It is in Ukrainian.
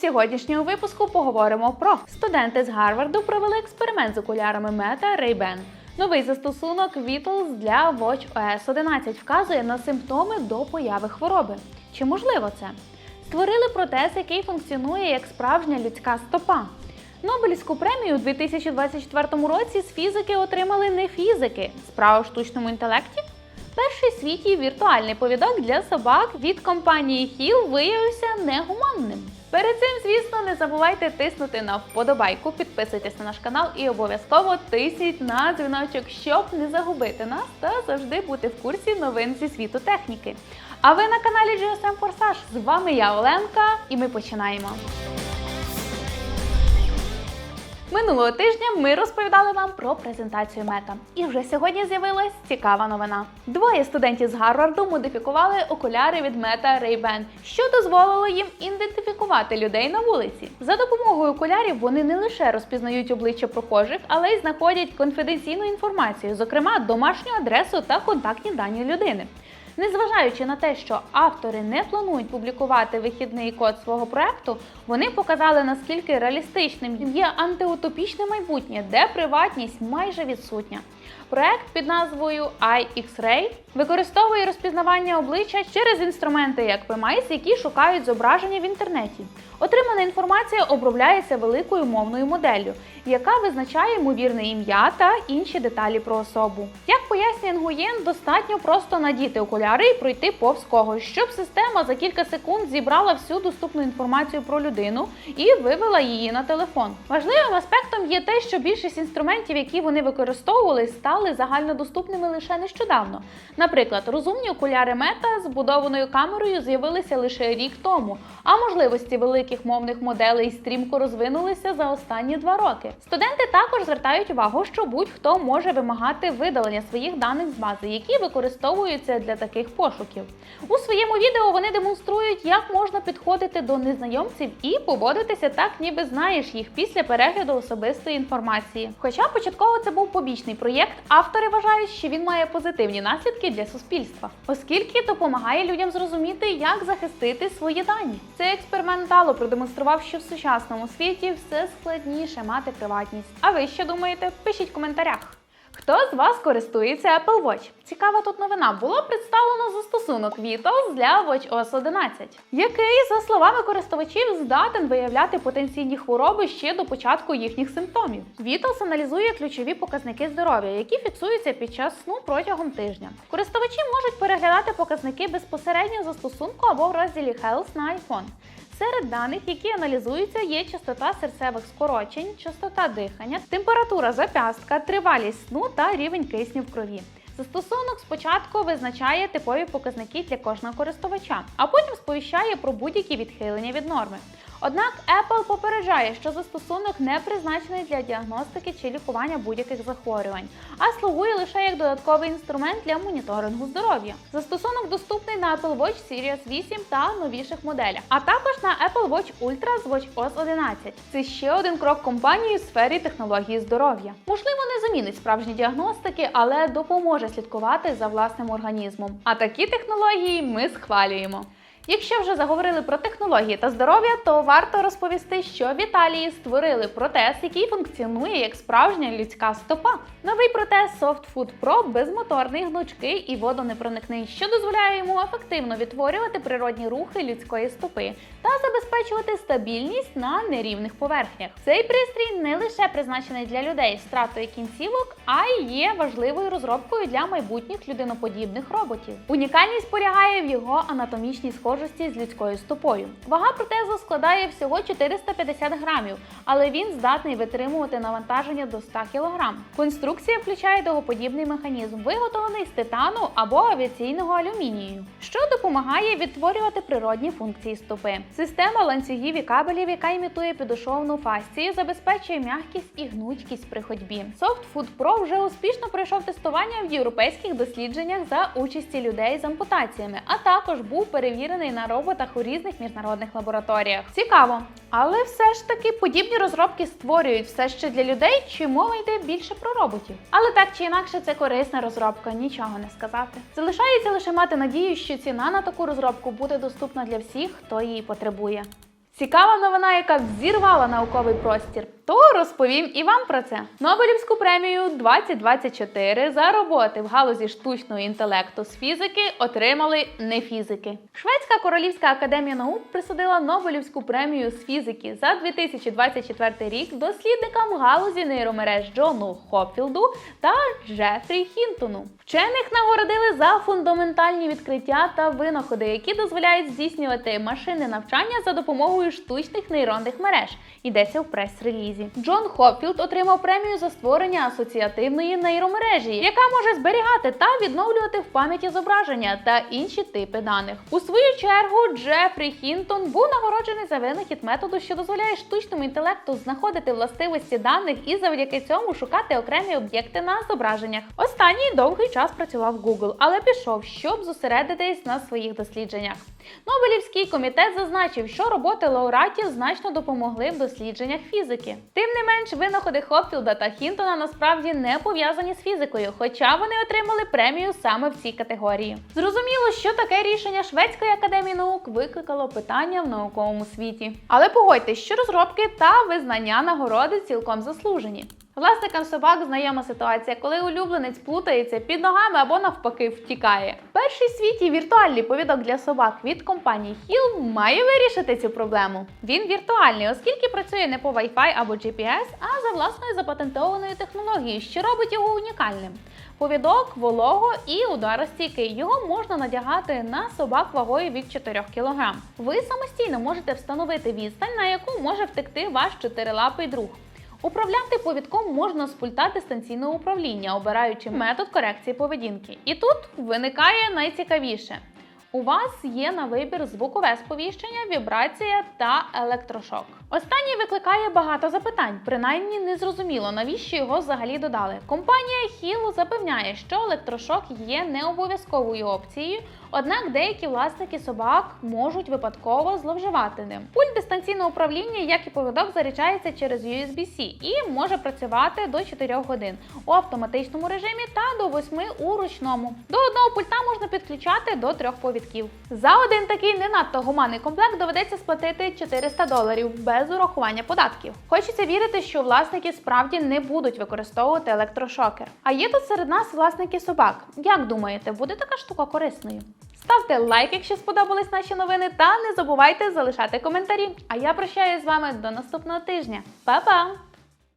Сьогоднішнього випуску поговоримо про студенти з Гарварду провели експеримент з окулярами Meta Ray-Ban. Новий застосунок Vitals для WatchOS 11 вказує на симптоми до появи хвороби. Чи можливо це? Створили протез, який функціонує як справжня людська стопа. Нобелівську премію у 2024 році з фізики отримали не фізики. Справа в штучному інтелекті? Перший в світі віртуальний повідок для собак від компанії Hill виявився негуманним. Перед цим, звісно, не забувайте тиснути на вподобайку, підписуйтесь на наш канал і обов'язково тисніть на дзвіночок, щоб не загубити нас та завжди бути в курсі новин зі світу техніки. А ви на каналі GSM Forsage. З вами я Оленка, і ми починаємо. Минулого тижня ми розповідали вам про презентацію мета. І вже сьогодні з'явилась цікава новина. Двоє студентів з Гарварду модифікували окуляри від Meta Ray-Ban, що дозволило їм ідентифікувати людей на вулиці. За допомогою окулярів вони не лише розпізнають обличчя прохожих, але й знаходять конфіденційну інформацію, зокрема домашню адресу та контактні дані людини. Незважаючи на те, що автори не планують публікувати вихідний код свого проекту, вони показали наскільки реалістичним є антиутопічне майбутнє, де приватність майже відсутня. Проект під назвою iX-Ray використовує розпізнавання обличчя через інструменти як PMIS, які шукають зображення в інтернеті. Отримана інформація обробляється великою мовною моделлю, яка визначає ймовірне ім'я та інші деталі про особу. Як пояснює Нгуєн, достатньо просто надіти окуляри і пройти повз когось, щоб система за кілька секунд зібрала всю доступну інформацію про людину і вивела її на телефон. Важливим аспектом є те, що більшість інструментів, які вони використовували, стали загальнодоступними лише нещодавно. Наприклад, розумні окуляри Мета з будованою камерою з'явилися лише рік тому, а можливості великих мовних моделей стрімко розвинулися за останні два роки. Студенти також звертають увагу, що будь-хто може вимагати видалення своїх даних з бази, які використовуються для таких пошуків. У своєму відео вони демонструють, як можна підходити до незнайомців і поводитися так, ніби знаєш їх після перегляду особистої інформації. Хоча початково це був побічний проєкт, автори вважають, що він має позитивні наслідки для суспільства, оскільки допомагає людям зрозуміти, як захистити свої дані. Цей експеримент дало продемонстрував, що в сучасному світі все складніше мати приватність. А ви що думаєте? Пишіть в коментарях. Хто з вас користується Apple Watch? Цікава тут новина. Було представлено застосунок Vitals для WatchOS 11, який, за словами користувачів, здатен виявляти потенційні хвороби ще до початку їхніх симптомів. Vitals аналізує ключові показники здоров'я, які фіксуються під час сну протягом тижня. Користувачі можуть переглядати показники безпосередньо застосунку або в розділі Health на iPhone. Серед даних, які аналізуються, є частота серцевих скорочень, частота дихання, температура зап'ястка, тривалість сну та рівень кисню в крові. Застосунок спочатку визначає типові показники для кожного користувача, а потім сповіщає про будь-які відхилення від норми. Однак Apple попереджає, що застосунок не призначений для діагностики чи лікування будь-яких захворювань, а слугує лише як додатковий інструмент для моніторингу здоров'я. Застосунок доступний на Apple Watch Series 8 та новіших моделях, а також на Apple Watch Ultra з WatchOS 11. Це ще один крок компанії у сфері технології здоров'я. Можливо, не замінить справжні діагностики, але допоможе слідкувати за власним організмом. А такі технології ми схвалюємо. Якщо вже заговорили про технології та здоров'я, то варто розповісти, що в Італії створили протез, який функціонує як справжня людська стопа. Новий протез Soft Food Pro безмоторний, гнучкий і водонепроникний, що дозволяє йому ефективно відтворювати природні рухи людської стопи та забезпечувати стабільність на нерівних поверхнях. Цей пристрій не лише призначений для людей з втратою кінцівок, а й є важливою розробкою для майбутніх людиноподібних роботів. Унікальність полягає в його анатомічній схожості з людською стопою. Вага протезу складає всього 450 грамів, але він здатний витримувати навантаження до 100 кг. Конструкція включає довгоподібний механізм, виготовлений з титану або авіаційного алюмінію, що допомагає відтворювати природні функції стопи. Система ланцюгів і кабелів, яка імітує підошовну фасцію, забезпечує м'якість і гнучкість при ходьбі. Soft Food Pro вже успішно пройшов тестування в європейських дослідженнях за участі людей з ампутаціями, а також був перевірений на роботах у різних міжнародних лабораторіях. Цікаво, але все ж таки подібні розробки створюють все ще для людей, чи мова йде більше про роботів. Але так чи інакше, це корисна розробка, нічого не сказати. Залишається лише мати надію, що ціна на таку розробку буде доступна для всіх, хто її потребує. Цікава новина, яка взірвала науковий простір. То розповім і вам про це. Нобелівську премію 2024 за роботи в галузі штучного інтелекту з фізики отримали не фізики. Шведська королівська академія наук присудила Нобелівську премію з фізики за 2024 рік дослідникам галузі нейромереж Джону Хопфілду та Джефрі Хінтону. Вчених нагородили за фундаментальні відкриття та винаходи, які дозволяють здійснювати машинне навчання за допомогою штучних нейронних мереж. Йдеться в прес-релізі. Джон Хопфілд отримав премію за створення асоціативної нейромережі, яка може зберігати та відновлювати в пам'яті зображення та інші типи даних. У свою чергу Джефрі Хінтон був нагороджений за винахід методу, що дозволяє штучному інтелекту знаходити властивості даних і завдяки цьому шукати окремі об'єкти на зображеннях. Останній довгий час працював Google, але пішов, щоб зосередитись на своїх дослідженнях. Нобелівський комітет зазначив, що роботи лауреатів значно допомогли в дослідженнях фізики. Тим не менш, винаходи Хопфілда та Хінтона насправді не пов'язані з фізикою, хоча вони отримали премію саме в цій категорії. Зрозуміло, що таке рішення Шведської академії наук викликало питання в науковому світі. Але погодьтесь, що розробки та визнання нагороди цілком заслужені. Власникам собак знайома ситуація, коли улюбленець плутається під ногами або навпаки втікає. Перший в світі віртуальний повідок для собак від компанії Hill має вирішити цю проблему. Він віртуальний, оскільки працює не по Wi-Fi або GPS, а за власною запатентованою технологією, що робить його унікальним. Повідок волого і ударостійкий. Його можна надягати на собак вагою від 4 кг. Ви самостійно можете встановити відстань, на яку може втекти ваш чотирилапий друг. Управляти повідком можна з пульта дистанційного управління, обираючи метод корекції поведінки. І тут виникає найцікавіше. У вас є на вибір звукове сповіщення, вібрація та електрошок. Останній викликає багато запитань, принаймні незрозуміло, навіщо його взагалі додали. Компанія Hilo запевняє, що електрошок є не обов'язковою опцією, однак деякі власники собак можуть випадково зловживати ним. Пульт дистанційного управління, як і повідок, заряджається через USB-C і може працювати до 4 годин у автоматичному режимі та до 8 у ручному. До одного пульта можна підключати до трьох повідків. За один такий не надто гуманний комплект доведеться сплатити 400 доларів без урахування податків. Хочеться вірити, що власники справді не будуть використовувати електрошокер. А є тут серед нас власники собак. Як думаєте, буде така штука корисною? Ставте лайк, якщо сподобались наші новини, та не забувайте залишати коментарі. А я прощаюсь з вами до наступного тижня. Па-па!